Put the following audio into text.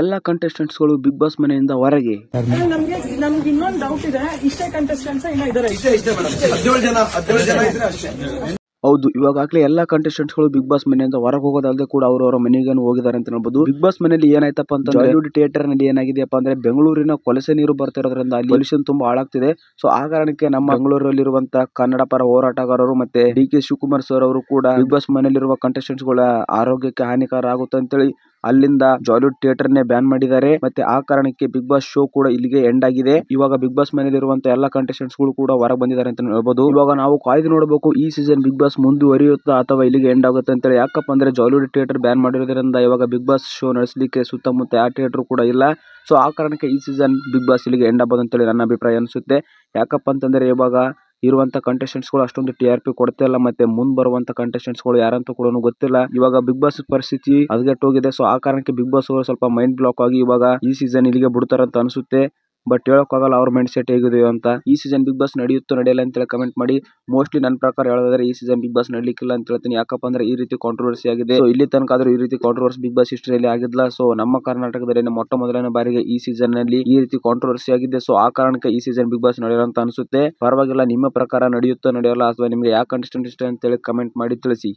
ಎಲ್ಲ ಕಂಟೆಸ್ಟೆಂಟ್ಸ್ಗಳು big boss ಮನೆಯಿಂದ ಹೊರಗೆ. ನಮ್ಗೆ ನಮ್ಗೆ ಇನ್ನೊಂದು ಡೌಟ್ ಇದೆ. ಇಷ್ಟೇ ಕಂಟೆಸ್ಟೆಂಟ್ಸ್ ಇಲ್ಲ ಇದಾರೆ. ಹದಿನೇಳು ಜನ ಹದಿನೇಳು ಜನ ಇದ್ರೆ ಅಷ್ಟೇ. ಹೌದು ಇವಾಗಲೇ ಎಲ್ಲ ಕಂಟೆಸ್ಟೆಂಟ್ಸ್ಗಳು ಬಿಗ್ ಬಾಸ್ ಮನೆಯಿಂದ ಹೊರಗೆ ಹೋಗೋದಲ್ಲದೆ ಕೂಡ ಅವರವರ ಮನೆಗೆ ಹೋಗಿದ್ದಾರೆ ಅಂತ ಹೇಳ್ಬೋದು. ಬಿಗ್ ಬಾಸ್ ಮನೆಯಲ್ಲಿ ಏನಾಯ್ತಪ್ಪ ಅಂತ ಬಾಲಿವುಡ್ ಥಿಯೇಟರ್ನಲ್ಲಿ ಏನಾಗಿದೆಯಪ್ಪ ಅಂದ್ರೆ ಬೆಂಗಳೂರಿನ ಕೊಲೆಸೆ ನೀರು ಬರ್ತಿರೋದ್ರಿಂದ ಅಲ್ಲಿ ಪೊಲ್ಯೂಷನ್ ತುಂಬಾ ಹಾಳಾಗ್ತಿದೆ. ಸೊ ಆ ಕಾರಣಕ್ಕೆ ನಮ್ಮ ಬೆಂಗಳೂರಲ್ಲಿರುವಂತಹ ಕನ್ನಡ ಪರ ಹೋರಾಟಗಾರರು ಮತ್ತೆ ಡಿ ಕೆ ಶಿವಕುಮಾರ್ ಸರ್ ಅವರು ಕೂಡ ಬಿಗ್ ಬಾಸ್ ಮನೆಯಲ್ಲಿರುವ ಕಂಟೆಸ್ಟೆಂಟ್ಸ್ಗಳ ಆರೋಗ್ಯಕ್ಕೆ ಹಾನಿಕರ ಆಗುತ್ತೆ ಅಂತೇಳಿ ಅಲ್ಲಿಂದ ಜಾಲಿವುಡ್ ಥಿಯೇಟರ್ ನೇ ಬ್ಯಾನ್ ಮಾಡಿದ್ದಾರೆ. ಮತ್ತೆ ಆ ಕಾರಣಕ್ಕೆ ಬಿಗ್ ಬಾಸ್ ಶೋ ಕೂಡ ಇಲ್ಲಿಗೆ ಎಂಡ್ ಆಗಿದೆ. ಇವಾಗ ಬಿಗ್ ಬಾಸ್ ಮನೆಯಲ್ಲಿರುವಂತಹ ಎಲ್ಲ ಕಂಟೆಸ್ಟೆಂಟ್ಸ್ಗಳು ಕೂಡ ಹೊರಗೆ ಬಂದಿದ್ದಾರೆ ಅಂತ ಹೇಳ್ಬೋದು. ಇವಾಗ ನಾವು ಕಾಯ್ದು ನೋಡಬೇಕು, ಈ ಸೀಸನ್ ಬಿಗ್ ಬಾಸ್ ಮುಂದುವರಿಯುತ್ತಾ ಅಥವಾ ಇಲ್ಲಿಗೆ ಎಂಡ್ ಆಗುತ್ತೆ ಅಂತೇಳಿ. ಯಾಕಪ್ಪ ಅಂದ್ರೆ ಜಾಲಿವುಡ್ ಥಿಯೇಟರ್ ಬ್ಯಾನ್ ಮಾಡಿರೋದ್ರಿಂದ ಇವಾಗ ಬಿಗ್ ಬಾಸ್ ಶೋ ನಡೆಸಲಿಕ್ಕೆ ಸುತ್ತಮುತ್ತ ಆ ಥಿಯೇಟರ್ ಕೂಡ ಇಲ್ಲ. ಸೊ ಆ ಕಾರಣಕ್ಕೆ ಈ ಸೀಸನ್ ಬಿಗ್ ಬಾಸ್ ಇಲ್ಲಿಗೆ ಎಂಡ್ ಆಗ್ಬೋದು ಅಂತೇಳಿ ನನ್ನ ಅಭಿಪ್ರಾಯ ಅನಿಸುತ್ತೆ. ಯಾಕಪ್ಪ ಅಂತಂದ್ರೆ ಇವಾಗ ಇರುವಂತ ಕಂಟೆಸ್ಟೆಂಟ್ಸ್ಗಳು ಅಷ್ಟೊಂದು ಟಿ.ಆರ್.ಪಿ ಕೊಡ್ತಾ ಇಲ್ಲ, ಮತ್ತೆ ಮುಂದ್ ಬರುವಂತ ಕಂಟೆಸ್ಟೆಂಟ್ಸ್ಗಳು ಯಾರಂತ ಕೂಡ ಗೊತ್ತಿಲ್ಲ. ಇವಾಗ ಬಿಗ್ ಬಾಸ್ ಪರಿಸ್ಥಿತಿ ಹದಗೆಟ್ಟೋಗಿದೆ. ಸೊ ಆ ಕಾರಣಕ್ಕೆ ಬಿಗ್ ಬಾಸ್ ಅವರು ಸ್ವಲ್ಪ ಮೈಂಡ್ ಬ್ಲಾಕ್ ಆಗಿ ಇವಾಗ ಈ ಸೀಸನ್ ಇಲ್ಲಿಗೆ ಬಿಡ್ತಾರಂತ ಅನಿಸುತ್ತೆ. ಬಟ್ ಹೇಳೋಕ್ಕಾಗಲ್ಲ, ಅವ್ರ ಮೈಂಡ್ ಸೆಟ್ ಹೇಗಿದೆಯೋ ಅಂತ. ಈ ಸೀಸನ್ ಬಿಗ್ ಬಾಸ್ ನಡೆಯುತ್ತೋ ನಡೆಯಲ್ಲ ಅಂತೇಳಿ ಕಮೆಂಟ್ ಮಾಡಿ. ಮೋಸ್ಟ್ಲಿ ನನ್ನ ಪ್ರಕಾರ ಹೇಳೋದಾದ್ರೆ, ಈ ಸೀಸನ್ ಬಿಗ್ ಬಾಸ್ ನಡಲಿಕ್ಕಿಲ್ಲ ಅಂತ ಹೇಳ್ತೀನಿ. ಯಾಕಪ್ಪ ಅಂದ್ರೆ ಈ ರೀತಿ ಕಾಂಟ್ರವರ್ಸಿ ಆಗಿದೆ. ಸೊ ಇಲ್ಲಿ ತನಕ ಆದರೂ ಈ ರೀತಿ ಕಾಂಟ್ರವರ್ಸಿ ಬಿಗ್ ಬಾಸ್ ಹಿಸ್ಟ್ರಿಯಲ್ಲಿ ಆಗಿಲ್ಲ ಸೊ ನಮ್ಮ ಕರ್ನಾಟಕದಲ್ಲಿ ಮೊಟ್ಟ ಮೊದಲನೇ ಬಾರಿಗೆ ಈ ಸೀಸನ್ನಲ್ಲಿ ಈ ರೀತಿ ಕಾಂಟ್ರವರ್ಸಿ ಆಗಿದೆ. ಸೊ ಆ ಕಾರಣಕ್ಕೆ ಈ ಸೀಸನ್ ಬಿಗ್ ಬಾಸ್ ನಡೆಯಲ್ಲ ಅಂತ ಅನಿಸುತ್ತೆ. ಪರವಾಗಿಲ್ಲ, ನಿಮ್ಮ ಪ್ರಕಾರ ನಡೆಯುತ್ತೋ ನಡೆಯಲ್ಲ ಅಥವಾ ನಿಮಗೆ ಯಾಕೆ ಕಂಟೆಸ್ಟೆಂಟ್ ಇಷ್ಟ ಅಂತೇಳಿ ಕಮೆಂಟ್ ಮಾಡಿ ತಿಳಿಸಿ.